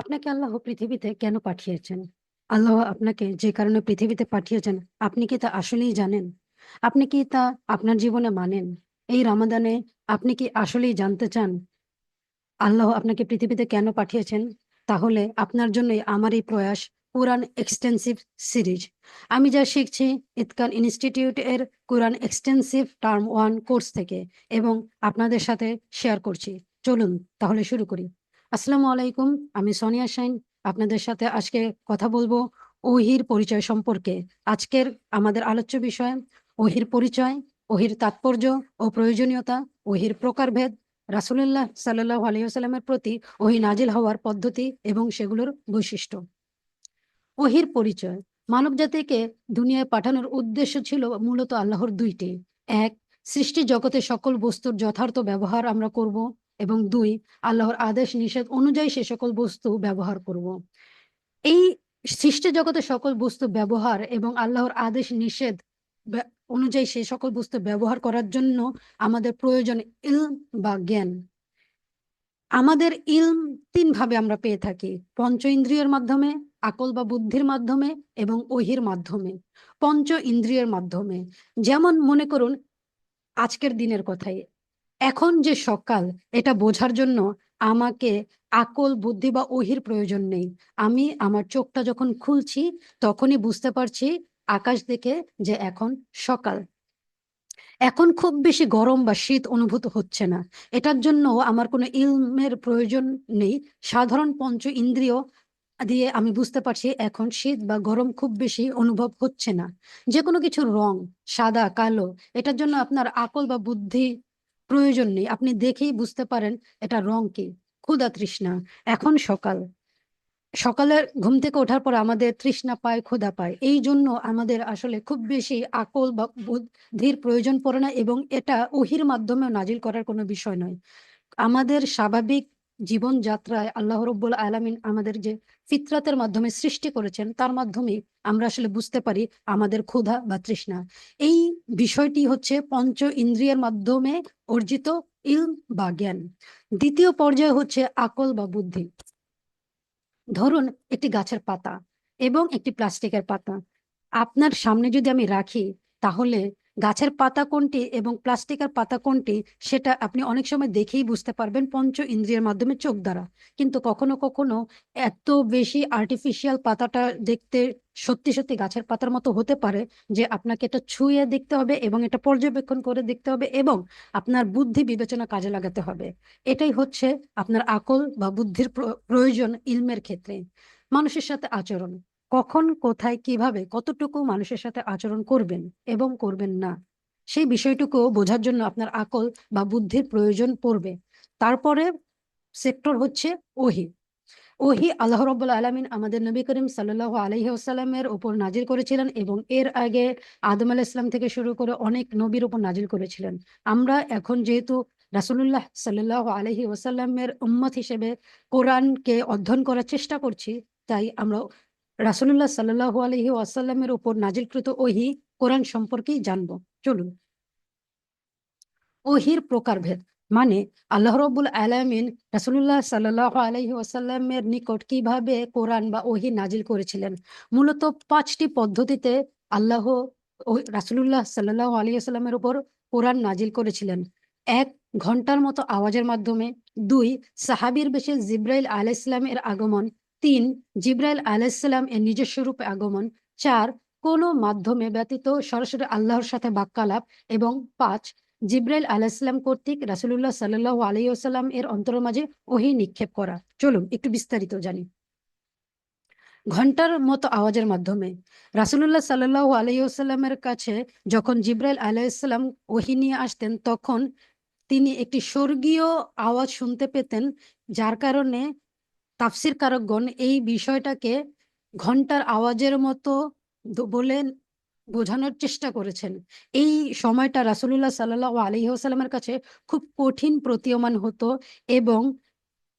আপনাকে আল্লাহ পৃথিবীতে কেন পাঠিয়েছেন? আল্লাহ আপনাকে যে কারণে পৃথিবীতে পাঠিয়েছেন, আপনি কি তা আসলেই জানেন? আপনি কি তা আপনার জীবনে মানেন? এই রমাদানে আপনি কি আসলেই জানতে চান? আল্লাহ আপনাকে পৃথিবীতে কেন পাঠিয়েছেন? তাহলে আপনার জন্যই আমার এই প্রয়াস কোরআন এক্সটেন্সিভ সিরিজ। আমি যা শিখছি ইতকান ইনস্টিটিউট এর Quran extensive term one course থেকে এবং আপনাদের সাথে শেয়ার করছি। চলুন তাহলে শুরু করি। আসসালামু আলাইকুম। আমি সোনিয়া সাইন আপনাদের সাথে আজকে কথা বলব ওহির পরিচয় সম্পর্কে। আজকের আমাদের আলোচ্য বিষয় ওহির পরিচয়, ওহির তাৎপর্য ও প্রয়োজনীয়তা, ওহির প্রকারভেদ, রাসূলুল্লাহ সাল্লাল্লাহু আলাইহি ওয়াসাল্লামের প্রতি ওহি নাজিল হওয়ার পদ্ধতি এবং সেগুলোর বৈশিষ্ট্য। ওহির পরিচয় মানবজাতিকে দুনিয়ায় পাঠানোর উদ্দেশ্য ছিল মূলত আল্লাহর দুইটি এক সৃষ্টি জগতে সকল বস্তুর যথার্থ ব্যবহার আমরা করব এবং দুই, আল্লাহর আদেশ, নিষেধ অনুযায়ী সে সকল বস্তু ব্যবহার করব। এই সৃষ্টি জগতে সকল বস্তু ব্যবহার এবং আল্লাহর আদেশ, নিষেধ অনুযায়ী সে সকল বস্তু ব্যবহার করার জন্য আমাদের প্রয়োজন ইলম বা জ্ঞান। আমাদের ইলম তিন ভাবে আমরা পেয়ে থাকি, পঞ্চ ইন্দ্রিয়ের মাধ্যমে, আকল বা বুদ্ধির মাধ্যমে এবং ওহির মাধ্যমে। পঞ্চ ইন্দ্রিয়ের মাধ্যমে। যেমন মনে করুন, আজকের দিনের কথাই এখন যে সকাল, এটা বোঝার জন্য আমাকে আকল বুদ্ধি বা ওহির প্রয়োজন নেই। আমি আমার চোখটা যখন খুলছি, তখনই বুঝতে পারছি আকাশ দেখে যে এখন সকাল। এখন খুব বেশি গরম বা শীত অনুভূত হচ্ছে না। এটার জন্য আমার কোনো ইলমের প্রয়োজন নেই। সাধারণ পঞ্চ ইন্দ্রিয় দিয়ে আমি বুঝতে পারছি এখন শীত বা গরম খুব বেশি অনুভব হচ্ছে না। যে কোনো কিছুর রং, সাদা, কালো, এটার জন্য আপনার আকল বা বুদ্ধি প্রয়োজন নেই। আপনি দেখেই বুঝতে পারেন এটা রং কি। ক্ষুধা তৃষ্ণা, এখন সকাল। সকালের ঘুম থেকে ওঠার পর আমাদের তৃষ্ণা পায়, ক্ষুধা পায়। এই জন্য আমাদের আসলে খুব বেশি আকল বা বুদ্ধির প্রয়োজন পড়ে না এবং এটা ওহির মাধ্যমে নাজিল করার কোনো বিষয় নয়। আমাদের স্বাভাবিক জীবনযাত্রায় আল্লাহ রব্বুল আলামিন আমাদের যে ফিতরাতের মাধ্যমে সৃষ্টি করেছেন, তার মাধ্যমে আমরা আসলে বুঝতে পারি আমাদের ক্ষুধা বা তৃষ্ণা। এই বিষয়টি হচ্ছে পঞ্চ ইন্দ্রিয়ের মাধ্যমে অর্জিত ইলম বা জ্ঞান। দ্বিতীয় পর্যায়ে হচ্ছে আকল বা বুদ্ধি। ধরুন একটি গাছের পাতা এবং একটি প্লাস্টিকের পাতা। আপনার সামনে যদি আমি রাখি, তাহলে গাছের পাতা কোনটি এবং প্লাস্টিকের পাতা কোনটি সেটা আপনি অনেক সময় দেখেই বুঝতে পারবেন পঞ্চ ইন্দ্রিয়ের মাধ্যমে চোখ দ্বারা। কিন্তু কখনো কখনো এত বেশি আর্টিফিশিয়াল পাতাটা দেখতে সত্যি সত্যি গাছের পাতার মতো হতে পারে যে আপনাকে এটা ছুঁয়ে দেখতে হবে এবং এটা পর্যবেক্ষণ করে দেখতে হবে এবং আপনার বুদ্ধি বিবেচনা কাজে লাগাতে হবে। এটাই হচ্ছে আপনার আকল বা বুদ্ধির প্র- প্রয়োজন ইলমের ক্ষেত্রে। মানুষের সাথে আচরণ। কখন, কোথায়, কীভাবে, কতটুকু মানুষের সাথে আচরণ করবেন এবং করবেন না, সেই বিষয়টুকু বোঝার জন্য আপনার আকল বা বুদ্ধির প্রয়োজন পড়বে। তারপরে সেক্টর হচ্ছে ওহি। ওহি আল্লাহ রব্বুল আলমিন আমাদের নবী করিম সাল্লাহ আলহি আসাল্লামের উপর নাজিল করেছিলেন এবং এর আগে আদম আলাহ ইসলাম থেকে শুরু করে অনেক নবীর উপর নাজির করেছিলেন। আমরা এখন যেহেতু রাসুলুল্লাহ সাল্লাহ আলহি ওসাল্লামের উম্মত হিসেবে কোরআনকে অধ্যয়ন করার চেষ্টা করছি, তাই আমরা রাসুলুল্লাহ সাল্লাহ আলহি ওয়াসাল্লামের উপর নাজিলকৃত ওহি কোরআন সম্পর্কেই জানব। চলুন। ওহির প্রকারভেদ মানে আল্লাহ রবুল আলামিন রাসুল্লাহ সাল্লাহ আলহি ওয়াসাল্লামের নিকট কীভাবে কোরআন বা ওহি নাজিল করেছিলেন? মূলত পাঁচটি পদ্ধতিতে আল্লাহ রাসুল্লাহ সাল্লাহ আলী আসাল্লামের উপর কোরআন নাজিল করেছিলেন। এক, ঘণ্টার মতো আওয়াজের মাধ্যমে। দুই, সাহাবির বেশে জিব্রাইল আলাইসলামের আগমন। তিন, জিব্রাইল আলাইসাল্লাম এর নিজস্ব রূপে আগমন। চার, কোনো মাধ্যমে ব্যতীত সরাসরি আল্লাহর সাথে বাক্যালাপ। এবং পাঁচ, জিব্রাইল আলাইসাল্লাম কর্তৃক রাসুলুল্লাহ সাল্লাহ আলাইসাল্লাম এর অন্তরের মাঝে ওহি নিক্ষেপ করা। চলুন, একটু বিস্তারিত জানি। ঘণ্টার মতো আওয়াজের মাধ্যমে রাসুলুল্লাহ সাল্লাহ আলাইসাল্লামের কাছে যখন জিব্রাইল আলাইসাল্লাম ওহি নিয়ে আসতেন, তখন তিনি একটি স্বর্গীয় আওয়াজ শুনতে পেতেন, যার কারণে তাফসির কারকগণ এই বিষয়টাকে ঘণ্টার আওয়াজের মতো বলে বোঝানোর চেষ্টা করেছেন। এই সময়টা রাসুলুল্লাহ সাল্লাহ আলহিহাস্লামের কাছে খুব কঠিন প্রতীয়মান হতো এবং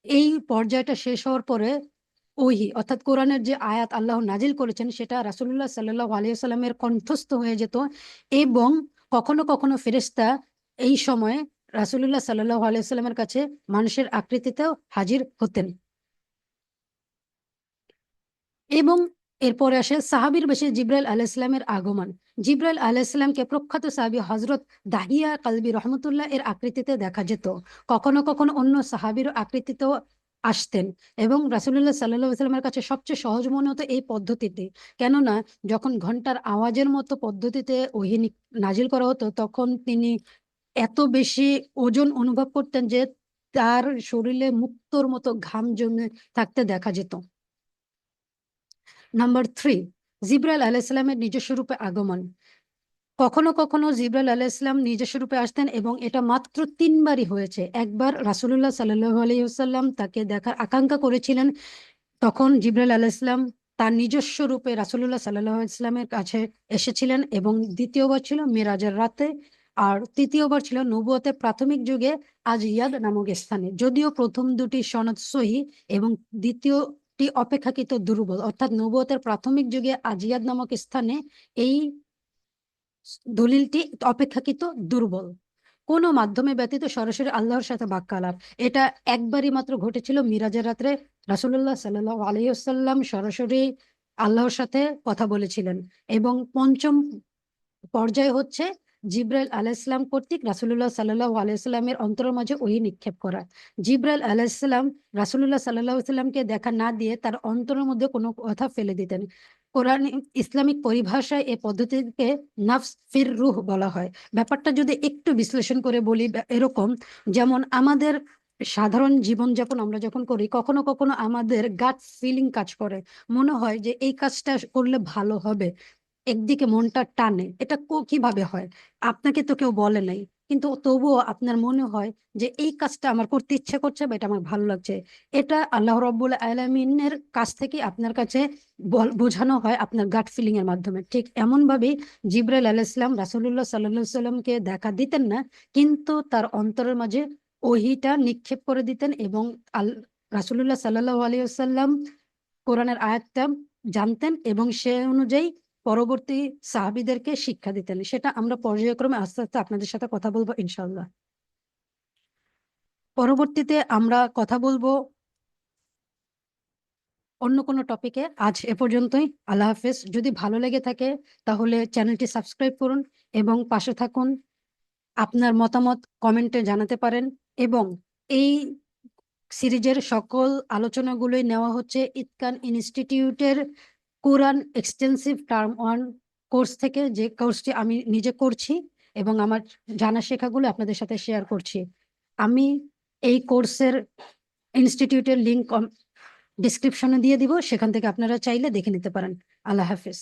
এই পর্যায়টা শেষ হওয়ার পরে ওহি, অর্থাৎ কোরআনের যে আয়াত আল্লাহ নাজিল করেছেন, সেটা রাসুলুল্লাহ সাল্লাহ আলিয়াল্লামের কণ্ঠস্থ হয়ে যেত এবং কখনো কখনো ফেরেস্তা এই সময়ে রাসুলুল্লাহ সাল্লাহ আলিয়াল্লামের কাছে মানুষের আকৃতিতেও হাজির হতেন। এবং এরপরে আসে সাহাবীর বেশে জিব্রাইল আলাইহিসসালামের আগমন। জিব্রাইল আলাইহিসসালামকে প্রখ্যাত সাহাবী হজরত দাহিয়া কালবি রহমতুল্লাহ এর আকৃতিতে দেখা যেত। কখনো কখনো অন্য সাহাবীর আকৃতিতেও আসতেন এবং আলাইহি সাল্লামের কাছে সবচেয়ে সহজ মনে হতো এই পদ্ধতিতে কেননা, যখন ঘণ্টার আওয়াজের মতো পদ্ধতিতে ওহী নাজিল করা হতো, তখন তিনি এত বেশি ওজন অনুভব করতেন যে তার শরীরে মুক্তোর মতো ঘাম জমে থাকতে দেখা যেত। নাম্বার থ্রি জিব্রাইল আলাইহিসসালামের নিজস্ব রূপে আগমন। কখনো কখনো জিব্রাইল আলাইহিসসালাম নিজস্ব রূপে আসতেন এবং এটা মাত্র তিনবারই হয়েছে। একবার রাসূলুল্লাহ আলাইহি তাকে দেখার আকাঙ্ক্ষা করেছিলেন, তখন জিব্রাইল আলাইহিসসালাম তার নিজস্ব রূপে রাসূলুল্লাহ সাল্লাল্লাহু আলাইহি ওয়াসাল্লামের কাছে এসেছিলেন এবং দ্বিতীয়বার ছিল মেরাজের রাতে, আর তৃতীয়বার ছিল নবুয়তের প্রাথমিক যুগে আজিয়াদ নামক স্থানে। যদিও প্রথম দুটি সনদ সহি এবং দ্বিতীয়টি অপেক্ষাকৃত দুর্বল। অর্থাৎ নবুয়তের প্রাথমিক যুগে আজিয়াদ নামক স্থানে এই দলিলটি অপেক্ষাকৃত দুর্বল। কোনো মাধ্যমে ব্যতীত সরাসরি আল্লাহর সাথে বাক্যালাপ। এটা একবারই মাত্র ঘটেছিল মিরাজের রাত্রে রাসুল্লাহ সাল্লাল্লাহু আলাইহি সরাসরি আল্লাহর সাথে কথা বলেছিলেন। এবং পঞ্চম পর্যায় হচ্ছে জিব্রাইল আলাইহিসসালাম কর্তৃক রাসূলুল্লাহ সাল্লাল্লাহু আলাইহি ওয়াসাল্লামের অন্তরের মাঝে ওহী নিক্ষেপ করা। জিব্রাইল সাল্লাল্লাহু আলাইহি ওয়াসাল্লামকে দেখা না দিয়ে তার অন্তরের মধ্যে কোনো কথা ফেলে দিতেন। কোরআন ইসলামিক পরিভাষায় এই পদ্ধতিকে নাফস ফির রুহ বলা হয়। ব্যাপারটা যদি একটু বিশ্লেষণ করে বলি এরকম, যেমন আমাদের সাধারণ জীবন জীবনযাপন আমরা যখন করি, কখনো কখনো আমাদের গাট ফিলিং কাজ করে। মনে হয় যে এই কাজটা করলে ভালো হবে। একদিকে মনটা টানে, এটা কীভাবে হয়? আপনাকে তো কেউ বলে নাই। কিন্তু তবুও আপনার মনে হয় যে এই কাজটা আমার করতে ইচ্ছে করছে বা এটা আমার ভালো লাগছে। এটা আল্লাহ রব্বুল আলমিনের কাছ থেকে আপনার কাছে বোঝানো হয় আপনার গাট ফিলিং এর মাধ্যমে। ঠিক এমন ভাবেই জিব্রাইল রাসূলুল্লাহ সাল্লাল্লাহু আলাইহি সাল্লামকে দেখা দিতেন না, কিন্তু তার অন্তরের মাঝে ওহিটা নিক্ষেপ করে দিতেন এবং আল, রাসূলুল্লাহ সাল্লাহ আলাইহি ওয়াসাল্লাম কোরআনের আয়াতটা জানতেন এবং সে অনুযায়ী পরবর্তী সাহাবিদেরকে শিক্ষা দিতেন সেটা আমরা পর্যায়ক্রমে আস্তে আস্তে আপনাদের সাথে কথা বলব ইনশাল্লাহ পরবর্তীতে আমরা কথা বলব অন্য কোনো টপিকে। আজ এ পর্যন্তই। আল্লাহ হাফেজ। যদি ভালো লেগে থাকে, তাহলে চ্যানেলটি সাবস্ক্রাইব করুন এবং পাশে থাকুন। আপনার মতামত কমেন্টে জানাতে পারেন এবং এই সিরিজের সকল আলোচনাগুলোই নেওয়া হচ্ছে ইতকান ইনস্টিটিউটের Quran extensive term one course থেকে যে কোর্সটি আমি নিজে করছি এবং আমার জানা শেখাগুলো আপনাদের সাথে শেয়ার করছি। আমি এই কোর্সের ইনস্টিটিউটের লিঙ্ক ডিসক্রিপশনে দিয়ে দিব, সেখান থেকে আপনারা চাইলে দেখে নিতে পারেন। আল্লাহ হাফিজ।